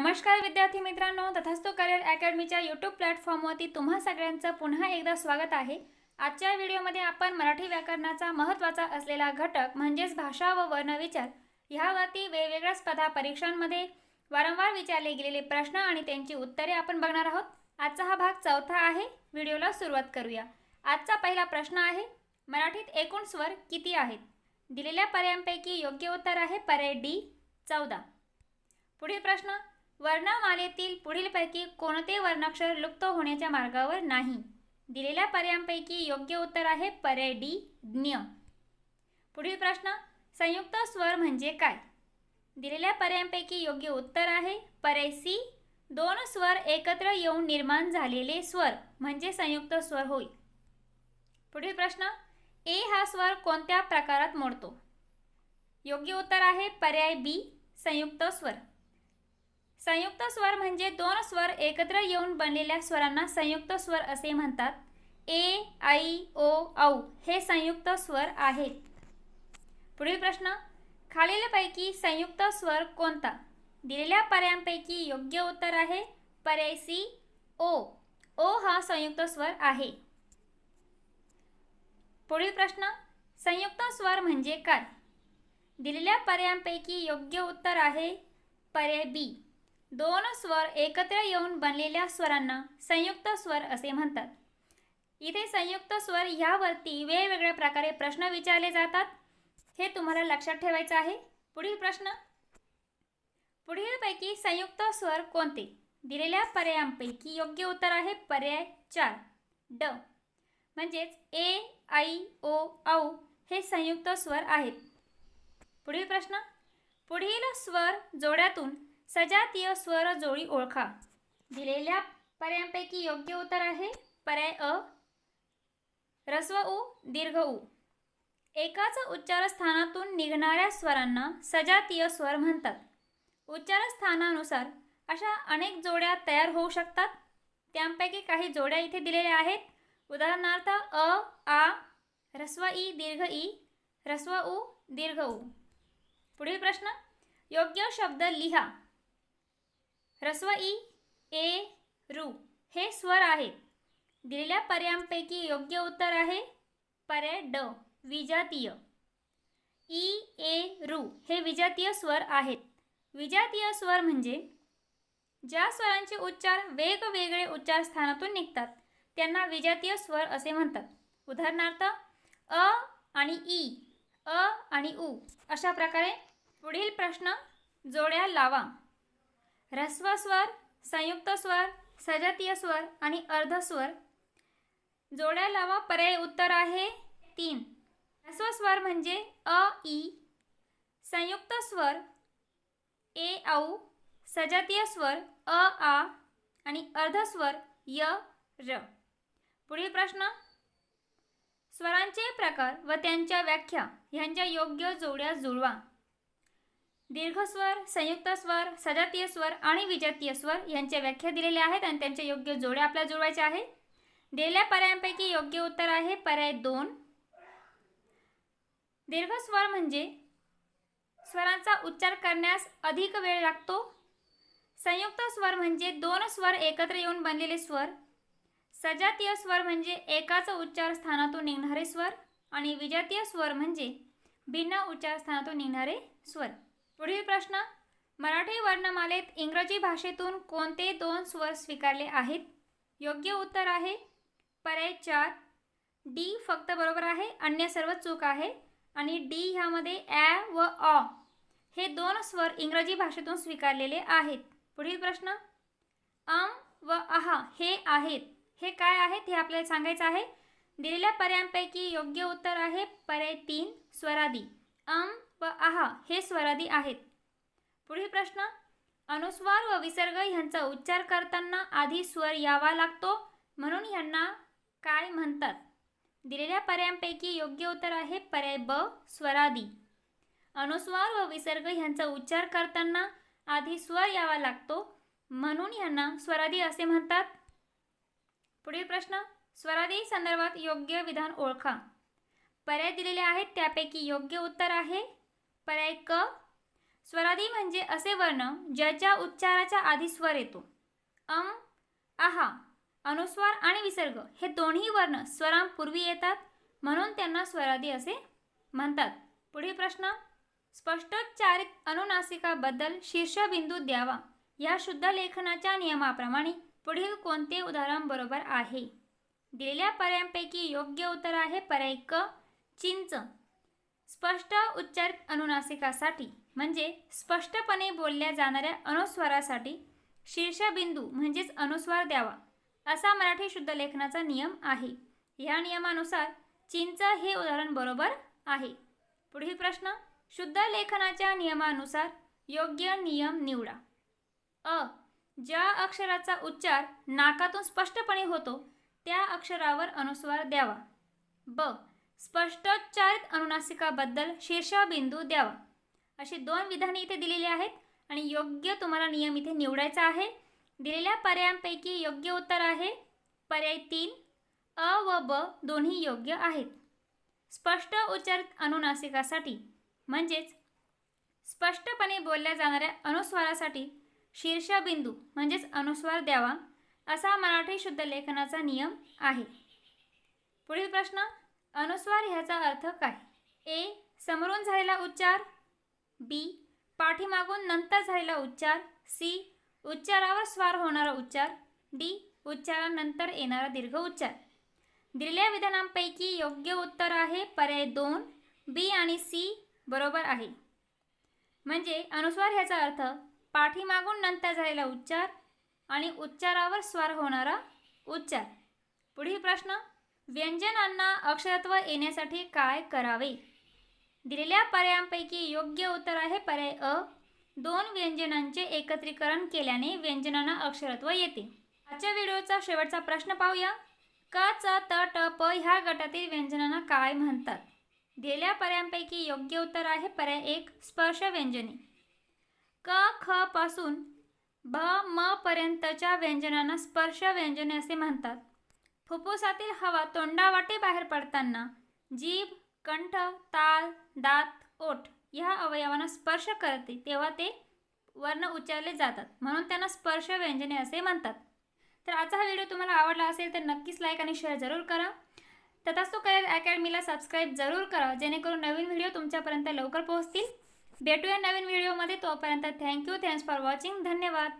नमस्कार विद्यार्थी मित्रांनो तथास्तू करिअर अकॅडमीच्या यूट्यूब प्लॅटफॉर्मवरती तुम्हा सगळ्यांचं पुन्हा एकदा स्वागत आहे. आजच्या व्हिडिओमध्ये आपण मराठी व्याकरणाचा महत्त्वाचा असलेला घटक म्हणजेच भाषा व वर्णविचार ह्यावरती वेगवेगळ्या स्पर्धा परीक्षांमध्ये वारंवार विचारले गेलेले प्रश्न आणि त्यांची उत्तरे आपण बघणार आहोत. आजचा हा भाग चौथा आहे व्हिडिओला सुरुवात करूया. आजचा पहिला प्रश्न आहे मराठीत एकूण स्वर किती आहेत? दिलेल्या पर्यायांपैकी योग्य उत्तर आहे पर्याय डी चौदा. पुढील प्रश्न वर्णमालेतील पुढीलपैकी कोणते वर्णाक्षर लुप्त होण्याच्या मार्गावर नाही? दिलेल्या पर्यायांपैकी योग्य उत्तर आहे पर्याय डी ज्ञ पुढील प्रश्न संयुक्त स्वर म्हणजे काय? दिलेल्या पर्यायांपैकी योग्य उत्तर आहे पर्याय सी दोन स्वर एकत्र येऊन निर्माण झालेले स्वर म्हणजे संयुक्त स्वर होय. पुढील प्रश्न ए हा स्वर कोणत्या प्रकारात मोडतो? योग्य उत्तर आहे पर्याय बी संयुक्त स्वर. संयुक्त स्वर म्हणजे दोन स्वर एकत्र येऊन बनलेल्या स्वरांना संयुक्त स्वर असे म्हणतात. ए आई ओ औ हे संयुक्त स्वर आहेत. पुढील प्रश्न. खालीलपैकी संयुक्त स्वर कोणता? दिलेल्या पर्यायांपैकी योग्य उत्तर आहे. पर्याय सी ओ. ओ हा संयुक्त स्वर आहे. पुढील प्रश्न. संयुक्त स्वर म्हणजे काय? दिलेल्या पर्यायांपैकी योग्य उत्तर आहे. पर्याय बी. दोन स्वर एकत्र येऊन बनलेल्या स्वरांना संयुक्त स्वर असे म्हणतात. इथे संयुक्त स्वर ह्यावरती वेगवेगळ्या प्रकारे प्रश्न विचारले जातात. हे तुम्हाला लक्षात ठेवायचं आहे. पुढील प्रश्न. पुढीलपैकी संयुक्त स्वर कोणते? दिलेल्या पर्यायांपैकी योग्य उत्तर आहे पर्याय चार. ड. म्हणजेच ए आई ओ औ हे संयुक्त स्वर आहेत. पुढील प्रश्न. पुढील स्वर जोड्यातून सजातीय स्वर जोडी ओळखा. दिलेल्या पर्यायांपैकी योग्य उत्तर आहे. पर्याय अ. रस्व उ दीर्घ उ. एकाच उच्चारस्थानातून निघणाऱ्या स्वरांना सजातीय स्वर म्हणतात. उच्चारस्थानानुसार अशा अनेक जोड्या तयार होऊ शकतात. त्यांपैकी काही जोड्या इथे दिलेल्या आहेत. उदाहरणार्थ अ आ रस्व ई दीर्घ ई रस्व उ दीर्घ उ. पुढील प्रश्न. योग्य शब्द लिहा. रस्व ई ए रू हे स्वर आहेत. दिलेल्या पर्यायांपैकी योग्य उत्तर आहे पर्याय ड विजातीय. ई ए रू हे विजातीय स्वर आहेत. विजातीय स्वर म्हणजे ज्या स्वरांचे उच्चार वेगवेगळे उच्चार स्थानातून निघतात त्यांना विजातीय स्वर असे म्हणतात. उदाहरणार्थ अ आणि ई अ आणि उ अशा प्रकारे पुढील प्रश्न जोड्या लावा. ह्रस्व स्वर संयुक्त स्वर सजातीय स्वर आणि अर्धस्वर जोड्या लावा पर्याय उत्तर आहे तीन. ह्रस्वस्वर म्हणजे अ ई संयुक्त स्वर ए औ. सजातीय स्वर अ आ. आणि अर्धस्वर य र. पुढील प्रश्न. स्वरांचे प्रकार व त्यांच्या व्याख्या ह्यांच्या योग्य जोड्या जुळवा. दीर्घस्वर संयुक्त स्वर सजातीय स्वर आणि विजातीय स्वर यांच्या व्याख्या दिलेल्या आहेत आणि त्यांच्या योग्य जोड्या आपल्याला जुळवायच्या आहेत. दिलेल्या पर्यायांपैकी योग्य उत्तर आहे पर्याय दोन. दीर्घस्वर म्हणजे स्वरांचा उच्चार करण्यास अधिक वेळ लागतो. संयुक्त स्वर म्हणजे दोन स्वर एकत्र येऊन बनलेले स्वर. सजातीय स्वर म्हणजे एकाच उच्चार स्थानातून निघणारे स्वर आणि विजातीय स्वर म्हणजे भिन्न उच्चार स्थानातून निघणारे स्वर. पुढील प्रश्न मराठी वर्णमालेत इंग्रजी भाषेतून कोणते दोन स्वर स्वीकारले आहेत? योग्य उत्तर आहे पर्याय चार. डी फक्त बरोबर आहे अन्य सर्व चूक आहे. आणि डी ह्यामध्ये ॲ व ऑ हे दोन स्वर इंग्रजी भाषेतून स्वीकारलेले आहेत. पुढील प्रश्न अम व आहा हे आहेत. हे काय आहेत? हे आपल्याला सांगायचं आहे. दिलेल्या पर्यायांपैकी योग्य उत्तर आहे पर्याय तीन स्वरादी. अम व आहा हे स्वरादी आहेत. पुढील प्रश्न. अनुस्वार व विसर्ग ह्यांचा उच्चार करताना आधी स्वर यावा लागतो म्हणून ह्यांना काय म्हणतात? दिलेल्या पर्यायांपैकी योग्य उत्तर आहे पर्याय ब स्वरादी. अनुस्वार व विसर्ग ह्यांचा उच्चार करताना आधी स्वर यावा लागतो म्हणून ह्यांना स्वरादी असे म्हणतात. पुढील प्रश्न. स्वरादी संदर्भात योग्य विधान ओळखा. पर्याय दिलेले आहेत त्यापैकी योग्य उत्तर आहे पर्याय क. स्वरादी म्हणजे असे वर्ण ज्याच्या उच्चाराच्या आधी स्वर येतो. अम आहा अनुस्वार आणि विसर्ग हे दोन्ही वर्ण स्वरांपूर्वी येतात म्हणून त्यांना स्वरादी असे म्हणतात. पुढील प्रश्न. स्पष्टोच्चारित अनुनासिकाबद्दल शीर्षबिंदू द्यावा. या शुद्ध लेखनाच्या नियमाप्रमाणे पुढील कोणते उदाहरण बरोबर आहे? दिलेल्या पर्यायांपैकी योग्य उत्तर आहे पर्याय क. चिंच. स्पष्ट उच्चारित अनुनासिकासाठी म्हणजे स्पष्टपणे बोलल्या जाणाऱ्या अनुस्वारासाठी शीर्षबिंदू म्हणजेच अनुस्वार द्यावा असा मराठी शुद्ध लेखनाचा नियम आहे. या नियमानुसार चिंच हे उदाहरण बरोबर आहे. पुढील प्रश्न शुद्ध लेखनाच्या नियमानुसार योग्य नियम निवडा. अ. ज्या अक्षराचा उच्चार नाकातून स्पष्टपणे होतो त्या अक्षरावर अनुस्वार द्यावा. ब. स्पष्टोच्चारित अनुनासिकाबद्दल शीर्षबिंदू द्यावा. अशी दोन विधाने इथे दिलेली आहेत आणि योग्य तुम्हाला नियम इथे निवडायचा आहे. दिलेल्या पर्यायांपैकी योग्य उत्तर आहे. पर्याय तीन अ व ब दोन्ही योग्य आहेत. स्पष्ट उच्चारित अनुनासिकासाठी म्हणजेच स्पष्टपणे बोलल्या जाणाऱ्या अनुस्वारासाठी शीर्षबिंदू म्हणजेच अनुस्वार द्यावा असा मराठी शुद्ध लेखनाचा नियम आहे. पुढील प्रश्न अनुस्वार ह्याचा अर्थ काय? ए समोरून झालेला उच्चार. बी पाठीमागून नंतर झालेला उच्चार. सी उच्चारावर स्वार होणारा उच्चार. डी उच्चारानंतर येणारा दीर्घ उच्चार. दिलेल्या विधानांपैकी योग्य उत्तर आहे पर्याय दोन. बी आणि सी बरोबर आहे. म्हणजे अनुस्वार ह्याचा अर्थ पाठीमागून नंतर झालेला उच्चार आणि उच्चारावर स्वार होणारा उच्चार. पुढील प्रश्न. व्यंजनांना अक्षरत्व येण्यासाठी काय करावे? दिलेल्या पर्यायांपैकी योग्य उत्तर आहे पर्याय अ. दोन व्यंजनांचे एकत्रीकरण केल्याने व्यंजनांना अक्षरत्व येते. आजच्या व्हिडिओचा शेवटचा प्रश्न पाहूया. क च त ट प ह्या गटातील व्यंजनांना काय म्हणतात? दिलेल्या पर्यायांपैकी योग्य उत्तर आहे पर्याय एक स्पर्श व्यंजने. क ख पासून भ म पर्यंतच्या व्यंजनांना स्पर्श व्यंजने असे म्हणतात. फुफ्फुसातील हवा तोंडावाटे बाहेर पडताना जीभ कंठ ताल दात ओठ ह्या अवयवांना स्पर्श करते तेव्हा ते वर्ण उच्चारले जातात. म्हणून त्यांना स्पर्श व्यंजने असे म्हणतात. तर आजचा हा व्हिडिओ तुम्हाला आवडला असेल तर नक्कीच लाईक आणि शेअर जरूर करा. तथास्तु करिअर अकॅडमीला सबस्क्राईब जरूर करा जेणेकरून नवीन व्हिडिओ तुमच्यापर्यंत लवकर पोहोचतील. भेटूया नवीन व्हिडिओमध्ये तोपर्यंत थँक्यू थँक्स फॉर वॉचिंग धन्यवाद.